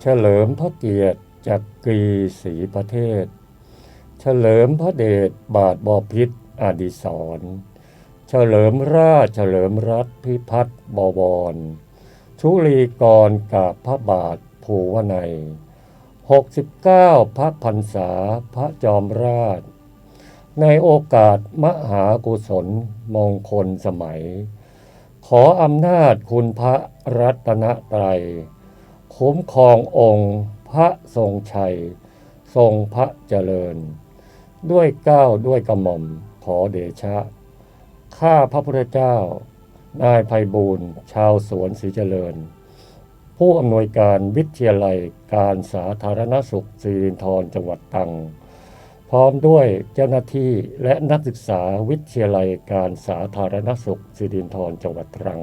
เฉลิมพระเกียรติจักรีศรีประเทศ เฉลิมพระเดชบาทบอพิษอดิศรเฉลิมราชเฉลิมรัฐพิพัฒน์บวร ชุลีกรกับพระบาทภูวนัย69 พระพรรษาพระจอมราช ในโอกาสมหากุศลมงคลสมัย ขออำนาจคุณพระรัตนตรัย คุ้มครององค์พระทรงชัย ทรงพระเจริญ ด้วยก้าวด้วยกระหม่อมขอเดชะ ข้าพระพุทธเจ้า นายภัยบูรณ์ชาวสวนศรีเจริญ ผู้อำนวยการวิทยาลัยการสาธารณสุขสิรินธรจังหวัดตรังพร้อมด้วยเจ้าหน้าที่และนักศึกษาวิทยาลัยการสาธารณสุขสิรินธรจังหวัดตรัง